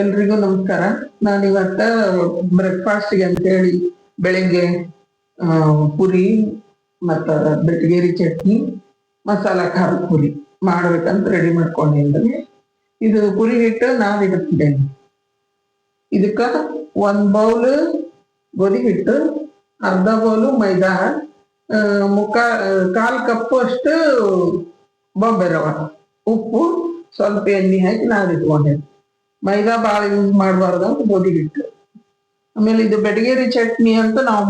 ಎಲ್ರಿಗೂ ನಮಸ್ಕಾರ. ನಾನು ಇವತ್ತ ಬ್ರೇಕ್ಫಾಸ್ಟ್ಗೆ ಅಂತೇಳಿ ಬೆಳಿಗ್ಗೆ ಪುರಿ ಮತ್ತ ಬೆಟಗೇರಿ ಚಟ್ನಿ, ಮಸಾಲ ಖಾರ ಪುರಿ ಮಾಡ್ಬೇಕಂತ ರೆಡಿ ಮಾಡ್ಕೊಂಡಿದ್ದೀನಿ ಇದು ಪುರಿ ಹಿಟ್ಟು ನಾವು ಇಡ್ತಿದ್ದೇನೆ ಇದಕ್ಕ ಒಂದು ಬೌಲ್ ಗೋಧಿ ಹಿಟ್ಟು, ಅರ್ಧ ಬೌಲು ಮೈದಾ ಮುಖ, ಕಾಲ್ ಕಪ್ಪು ಅಷ್ಟು ಬೊಂಬೆ ರವ, ಉಪ್ಪು, ಸ್ವಲ್ಪ ಎಣ್ಣೆ ಹಾಕಿ ನಾವು ಇಟ್ಕೊಂಡಿದ್ದೆ ಮೈದಾ ಬಾಳ ಯೂಸ್ ಮಾಡಬಾರ್ದು ಅಂತ ಗೋಧಿ ಹಿಟ್ಟು. ಆಮೇಲೆ ಇದು ಬೆಡಗೇರಿ ಚಟ್ನಿ ಅಂತ ನಾವು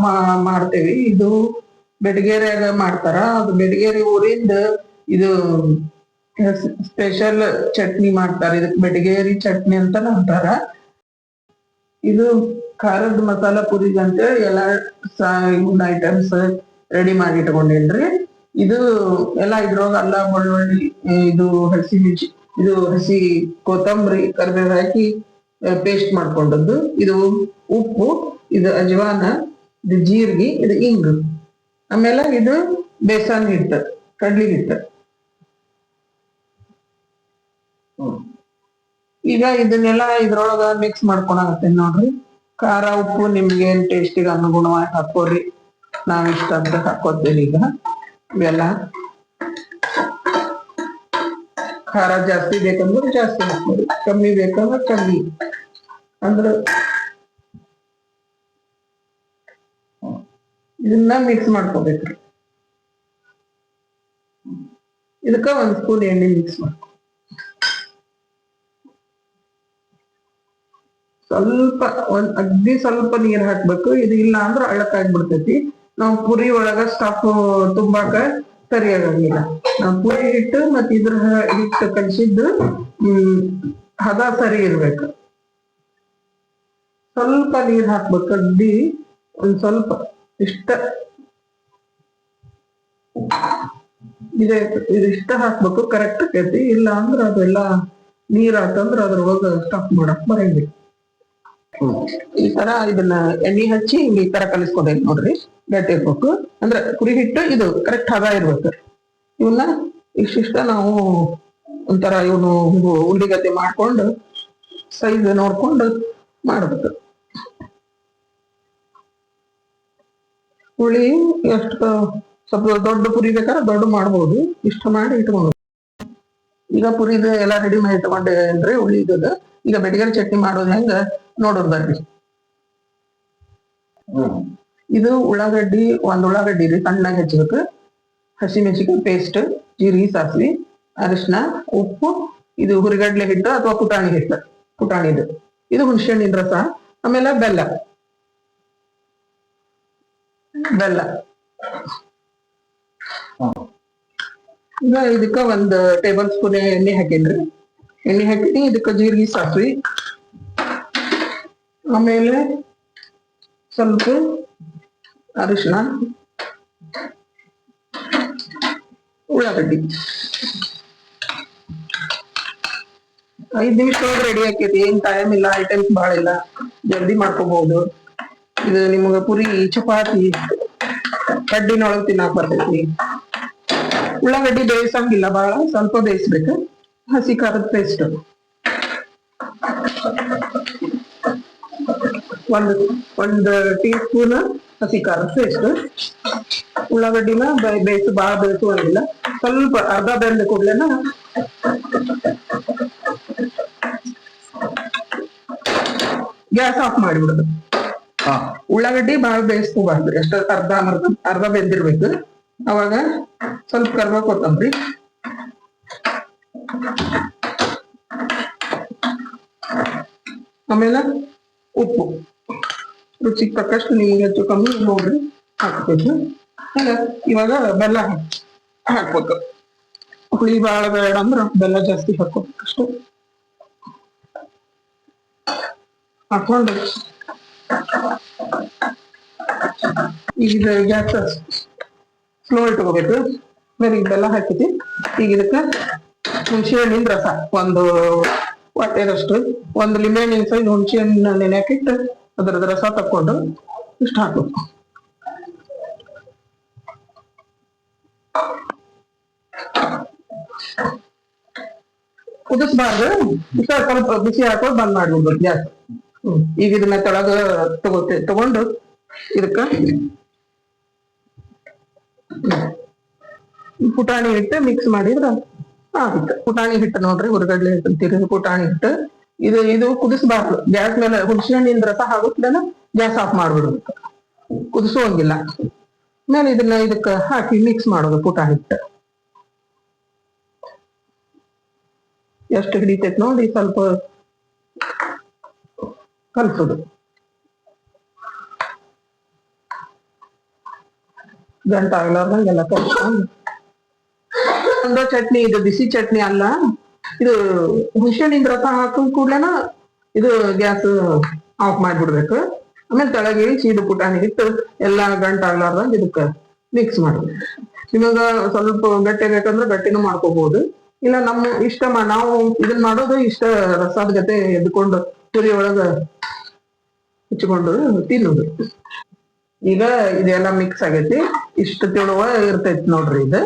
ಮಾಡ್ತೇವಿ. ಇದು ಬೆಡಗೇರಿಯಾಗ ಮಾಡ್ತಾರ. ಅದು ಬೆಡಗೇರಿ ಊರಿಂದ ಇದು ಸ್ಪೆಷಲ್ ಚಟ್ನಿ ಮಾಡ್ತಾರೆ. ಇದಕ್ಕೆ ಬೆಡಗೇರಿ ಚಟ್ನಿ ಅಂತ ಅಂತಾರ. ಇದು ಖಾರದ ಮಸಾಲ ಪುರಿಗೆ ಅಂತೇಳಿ ಎಲ್ಲ ಐಟಮ್ಸ್ ರೆಡಿ ಮಾಡಿ ಇಟ್ಕೊಂಡಿಲ್ರಿ ಇದು ಎಲ್ಲ ಇದ್ರೊಳಗ ಅಲ್ಲ ಬೆಳ್ಳುಳ್ಳಿ ಇದು ಹಸಿ ಮಿರ್ಚಿ ಇದು ಹಸಿ ಕೊತ್ತಂಬರಿ ಕರ್ಬೇವ್ ಹಾಕಿ ಪೇಸ್ಟ್ ಮಾಡ್ಕೊಂಡದ್ದು. ಇದು ಉಪ್ಪು, ಇದು ಅಜವಾನ, ಇದು ಜೀರಿಗೆ, ಇದು ಇಂಗು. ಆಮೇಲೆ ಇದು ಬೇಸನ್ ಹಿಟ್ಟು, ಕಡ್ಲಿ ಹಿಟ್ಟು. ಈಗ ಇದನ್ನೆಲ್ಲ ಇದ್ರೊಳಗ ಮಿಕ್ಸ್ ಮಾಡ್ಕೊಳಕತ್ತೆ ನೋಡ್ರಿ. ಖಾರ, ಉಪ್ಪು ನಿಮ್ಗೆ ಏನ್ ಟೇಸ್ಟಿಗೆ ಅನುಗುಣವಾಗಿ ಹಾಕೋರಿ. ನಾವಿಷ್ಟ ಅಂತ ಹಾಕೋತೀವಿ ಈಗ. ಇವೆಲ್ಲ ಖಾರ ಜಾಸ್ತಿ ಬೇಕಂದ್ರೆ ಜಾಸ್ತಿ ಹಾಕ್ಬೋದು. ಕಮ್ಮಿ ಬೇಕಂದ್ರೆ ಕಮ್ಮಿ. ಅಂದ್ರ ಇದನ್ನ ಮಿಕ್ಸ್ ಮಾಡ್ಕೋಬೇಕ್ರಿ ಇದಕ್ಕ ಒಂದ್ ಸ್ಪೂನ್ ಎಣ್ಣೆ ಮಿಕ್ಸ್ ಮಾಡ್ಕೊ. ಸ್ವಲ್ಪ ಒಂದ್ ಅಗ್ದಿ ಸ್ವಲ್ಪ ನೀರ್ ಹಾಕ್ಬೇಕು. ಇದು ಇಲ್ಲ ಅಂದ್ರೆ ಅಳ್ಳಕ್ಕಾಗ್ಬಿಡ್ತೈತಿ ನಾವು ಪುರಿ ಒಳಗ ಸ್ಟಫ್ ತುಂಬಾಕ ಸರಿಯಾಗಂಗಿಲ್ಲ ನಾವು ಪುರಿ ಹಿಟ್ಟು ಮತ್ ಇದ್ರ ಹಿಟ್ಟು ಕಲಿಸಿದ್ದು ಹ್ಮ್ ಹದ ಸರಿ ಇರ್ಬೇಕು. ಸ್ವಲ್ಪ ನೀರ್ ಹಾಕ್ಬೇಕು, ಕಡ್ಡಿ ಒಂದ್ ಸ್ವಲ್ಪ, ಇಷ್ಟ. ಇದೆ ಇದಿಷ್ಟ ಹಾಕ್ಬೇಕು ಕರೆಕ್ಟ್ ಆಕೈತಿ ಇಲ್ಲ ಅಂದ್ರೆ ಅದೆಲ್ಲ ನೀರ್ ಅದ್ರ ಅದ್ರೊಳಗ ಸ್ಟಾಪ್ ಮಾಡಕ್ ಬರಂಗಿಲ್ಲ. ಈ ತರ ಇದನ್ನ ಎಣ್ಣೆ ಹಚ್ಚಿ ಈ ತರ ಕಲಿಸ್ಕೊಬೇಕು ನೋಡ್ರಿ. ಗಟ್ಟಿ ಇರ್ಬೇಕು ಅಂದ್ರೆ ಕುರಿ ಹಿಟ್ಟು ಇದು ಕರೆಕ್ಟ್ ಹದ ಇರ್ಬೇಕು. ಇವನ್ನ ಇಷ್ಟಿಷ್ಟ ನಾವು ಒಂಥರ ಇವನು ಉಳ್ಳಿಗದ್ದೆ ಮಾಡ್ಕೊಂಡು ಸೈಜ್ ನೋಡ್ಕೊಂಡು ಮಾಡ್ಬೇಕು. ಹುಳಿ ಎಷ್ಟು, ಸ್ವಲ್ಪ ದೊಡ್ಡ ಪುರಿ ಬೇಕಾದ್ರೆ ದೊಡ್ಡ ಮಾಡ್ಬೋದು. ಇಷ್ಟ ಮಾಡಿ ಇಟ್ಕೊಂಡು. ಈಗ ಪುರಿದು ಎಲ್ಲ ರೆಡಿ ಮಾಡಿ ಹುಳಿ ಇದ್ದದ ಈಗ ಬೆಡಿಗರ್ ಚಟ್ನಿ ಮಾಡೋದು ಹೆಂಗ ನೋಡೋದ್ ಬರ್ರಿ ಇದು ಉಳ್ಳಾಗಡ್ಡಿ, ಒಂದ್ ಉಳ್ಳಾಗಡ್ಡಿ ರೀ, ಸಣ್ಣಾಗಿ ಹೆಚ್ಚಬೇಕು ಹಸಿಮೆಣಸಿಕಾಯಿ ಪೇಸ್ಟ್ ಜೀರಿಗೆ ಸಾಸಿವೆ, ಅರಿಶಿನ, ಉಪ್ಪು, ಇದು ಹುರಿಗಡ್ಲೆ ಹಿಟ್ಟು ಅಥವಾ ಪುಟಾಣಿ ಹಿಟ್ಟು ಪುಟಾಣಿದು ಇದು. ಹುಣಸೆಹಣ್ಣಿನ ರಸ, ಆಮೇಲೆ ಬೆಲ್ಲ. ಬೆಲ್ಲ. ಇದಕ್ಕ ಒಂದ್ ಟೇಬಲ್ ಸ್ಪೂನ್ ಎಣ್ಣೆ ಹಾಕೇನ್ರಿ ಎಣ್ಣೆ ಹಾಕಿನಿ ಇದಕ್ಕ ಜೀರಿಗೆ ಸಾಸಿವೆ, ಆಮೇಲೆ ಸ್ವಲ್ಪ ಅರಿಶಿನ. ಉಳ್ಳಾಗಡ್ಡಿ. ಐದ್ ನಿಮಿಷದೊಳಗೆ ರೆಡಿ ಆಕೇತಿ ಏನ್ ಟೈಮ್ ಇಲ್ಲ ಐಟಮ್ಸ್ ಬಹಳ ಇಲ್ಲ. ಜಲ್ದಿ ಮಾಡ್ಕೋಬಹುದು ಇದು ನಿಮ್ಗ ಪುರಿ ಚಪಾತಿ, ಕಡ್ಡಿನೊಳಗ್ ತಿನ್ನಾಕ್ ಬರ್ತೈತಿ. ಉಳ್ಳಾಗಡ್ಡಿ ಬೇಯಿಸಂಗಿಲ್ಲ ಬಹಳ ಸ್ವಲ್ಪ ಬೇಯಿಸ್ಬೇಕು. ಹಸಿ ಖಾರದ ಪೇಸ್ಟ್ ಒಂದು ಒಂದು ಟೀ ಸ್ಪೂನ್ ಹಸಿ ಖಾರದ ಪೇಸ್ಟ್ ಉಳ್ಳಾಗಡ್ಡಿನ ಬೇ- ಬೇಯಿಸು ಬಾಳ ಬೇಯಿಸುವಂಗಿಲ್ಲ ಸ್ವಲ್ಪ ಅರ್ಧ ಬೆಂದ ಕೂಡಲೇನ ಗ್ಯಾಸ್ ಆಫ್ ಮಾಡಿಬಿಡುದು. ಉಳ್ಳಾಗಡ್ಡಿ ಬಾಳ ಬೇಯಿಸ್ಕೋಬಾರ್ದು. ಎಷ್ಟ ಅರ್ಧ ಅರ್ಧ ಅರ್ಧ ಬೆಂದಿರ್ಬೇಕು. ಅವಾಗ ಸ್ವಲ್ಪ ಕರ್ಬೇವು ಕೊತ್ತಂಬರಿ. ಆಮೇಲೆ ಉಪ್ಪು. ರುಚಿಗೆ ತಕ್ಕಷ್ಟು ನೀರು ಹೆಚ್ಚು ಕಮ್ಮಿ ನೋಡ್ರಿ ಹಾಕ್ಬೇಕು. ಇವಾಗ ಬೆಲ್ಲ ಹಾಕ್- ಹಾಕ್ಬೇಕು. ಹುಳಿ ಬಾಳ ಬೇಡ ಅಂದ್ರ ಬೆಲ್ಲ ಜಾಸ್ತಿ ಹಾಕೋಬೇಕು ಅಷ್ಟು. ಹಾಕೊಂಡು. ಈಗ ಗ್ಯಾಸ್ ಸ್ಲೋ ಇಟ್ಕೋಬೇಕು. ಆಮೇಲೆ ಈಗ ಬೆಲ್ಲ ಹಾಕಿತಿ ಈಗ ಇದಕ್ಕೆ ಹುಣಸೆ ಹಣ್ಣಿನ ರಸ, ಒಂದು ಹೊಟ್ಟೆದಷ್ಟು ಒಂದು ಲಿಂಬೆ ಹಣ್ಣಿನ ಸೈಜ್ ಹುಣಸೆ ಹಣ್ಣಿನ ನೆನೆ ಹಾಕಿಟ್ಟು ಅದರದ ರಸ ತಕ್ಕೊಂಡು ಇಷ್ಟು ಹಾಕ್ಬೇಕು ಕುದಿಸ್ಬಾರ್ದು ಇಷ್ಟ ಸ್ವಲ್ಪ ಬಿಸಿ ಹಾಕೊಂಡು ಬಂದ್ ಮಾಡ್ಬಿಡ್ಬೇಕು ಗ್ಯಾಸ್ ಹ್ಮ್. ಈಗ ಇದನ್ನ ಕೆಳಗ ತಗೋತೆ ತಗೊಂಡು ಇದಕ್ಕ ಪುಟಾಣಿ ಹಿಟ್ಟು ಮಿಕ್ಸ್ ಮಾಡಿದ್ರ ಆಗುತ್ತೆ. ಪುಟಾಣಿ ಹಿಟ್ಟು ನೋಡ್ರಿ ಹೊರಗಡ್ಲೆ ತಿರುಗಿ ಪುಟಾಣಿ ಹಿಟ್ಟು. ಇದು ಇದು ಕುದಿಸಬಾರ್ದು. ಗ್ಯಾಸ್ ಮೇಲೆ ಹುಣಸೆ ಹಣ್ಣಿನ ರಸ ಆಗುತ್ತಲ್ಲ ಗ್ಯಾಸ್ ಆಫ್ ಮಾಡ್ಬಿಡುದು ಕುದಿಸುವಂಗಿಲ್ಲ ಮೇಲೆ ಇದನ್ನ ಇದಕ್ಕ ಹಾಕಿ ಮಿಕ್ಸ್ ಮಾಡೋದು, ಪುಟ ಹಿಟ್ಟು. ಎಷ್ಟು ಹಿಡಿತೈತೆ ನೋಡಿ, ಸ್ವಲ್ಪ ಕಲ್ಸೋದು. ಗಂಟ ಆಗ್ಲಾರ್ದಂಗೆಲ್ಲ ಕಲ್ಸ್ಕೊಂಡು. ಒಂದು ಚಟ್ನಿ, ಇದು ಬಿಸಿ ಚಟ್ನಿ ಅಲ್ಲ. ಇದು ಹುಣಸೆಹಣ್ಣಿನ ರಸ ಹಾಕಿದ ಕೂಡ್ಲೆನ ಇದು ಗ್ಯಾಸ್ ಆಫ್ ಮಾಡ್ಬಿಡ್ಬೇಕು. ಆಮೇಲೆ ಕೆಳಗೆ ಇಳಿಸಿ ಇದು ಪುಟಾಣಿ ಇಟ್ಟು ಎಲ್ಲಾ ಗಂಟ ಆಗ್ಲಾರ್ದಂಗ ಇದಕ್ಕ ಮಿಕ್ಸ್ ಮಾಡ್ಬೇಕು. ನಿಮಗ ಸ್ವಲ್ಪ ಗಟ್ಟಿ ಬೇಕಂದ್ರೆ ಗಟ್ಟಿನೂ ಮಾಡ್ಕೋಬಹುದು ಇಲ್ಲ ನಮ್ಮ ಇಷ್ಟ ನಾವು ಇದನ್ನ ಮಾಡೋದು ಇಷ್ಟ ರಸದ ಜೊತೆ ಎದ್ಕೊಂಡು ಪುರಿ ಒಳಗ ಹಚ್ಕೊಂಡು ತಿನ್ನೋದು. ಈಗ ಇದೆಲ್ಲ ಮಿಕ್ಸ್ ಆಗೈತಿ. ಇಷ್ಟ ತಿಳುವ ಇರ್ತೈತಿ ನೋಡ್ರಿ ಇದು.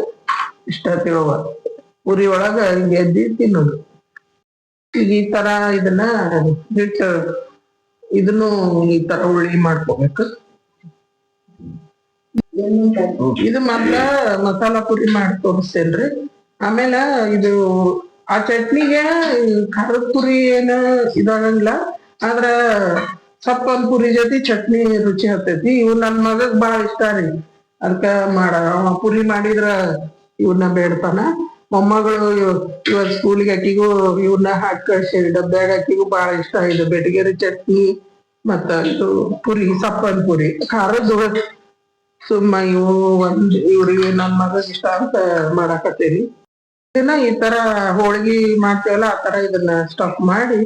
ಇಷ್ಟ ತಿಳುವ. ಪುರಿ ಒಳಗ ಹಿಂಗೆ ಎದ್ದಿ ತಿನ್ನೋದು ಈಗ ಈ ತರ ಇದನ್ನ ಹಿಟ್ಟು ಇದನ್ನು ಈ ತರ ಉಳ್ಳಿ ಮಾಡ್ಕೋಬೇಕು. ಇದು ಮೊದ್ಲ ಮಸಾಲಾ ಪುರಿ ಮಾಡಿ ತೋರಿಸ್ತೇನ್ರಿ. ಆಮೇಲೆ ಇದು ಆ ಚಟ್ನಿಗೆ ಖಾರದ ಪುರಿ ಏನ ಇದಾಗಂಗಿಲ್ಲ. ಆದ್ರ ಸಪ್ಪನ್ ಪುರಿ ಜೊತೆ ಚಟ್ನಿ ರುಚಿ ಹತ್ತೈತಿ. ಇವ್ ನನ್ ಮಗಗ್ ಬಾಳ ಇಷ್ಟ ರೀ. ಅದಕ್ಕ ಮಾಡ ಪುರಿ ಮಾಡಿದ್ರ ಇವನ್ನ ಬೇಡ್ತಾನ. ಮೊಮ್ಮಗಳು ಇವ ಸ್ಕೂಲಿಗೆ ಅಕ್ಕಿಗೂ ಇವನ್ನ ಹಾಕಿ ಕಳ್ಸಿ ಡಬ್ಬ್ಯಾಗ ಅಕ್ಕಿಗೂ ಬಾಳ ಇಷ್ಟ ಇದು. ಬೆಟಗೇರಿ ಚಟ್ನಿ ಮತ್ತ ಇದು ಪುರಿ, ಸಪ್ಪನ್ ಪುರಿ. ಖಾರದ್ದು ಸುಮ್ಮ ಇವು ಒಂದ್ ಇವ್ರಿಗೆ ನನ್ ಮಗ ಇಷ್ಟ ಅಂತ ಮಾಡಾಕತ್ತೀರಿ ಇದನ್ನ ಈ ತರ ಹೋಳಿಗೆ ಮಾಡ್ತೇವಲ್ಲ, ಆ ತರ ಇದನ್ನ ಸ್ಟಫ್ ಮಾಡಿ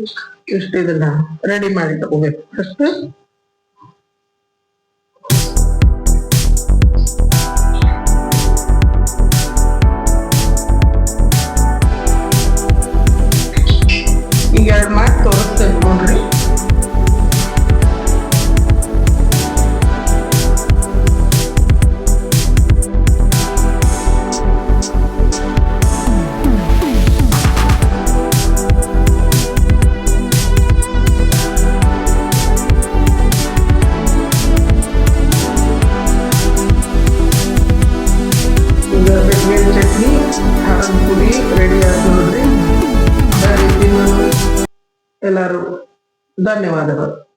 ಇಷ್ಟ ಇದನ್ನ ರೆಡಿ ಮಾಡಿ ತಗೋಬೇಕು. ಫಸ್ಟ್ ಚಟ್ನಿ ಖಾರದ ರೆಡಿ ನಾನು ಎಲ್ಲರೂ ಧನ್ಯವಾದಗಳು.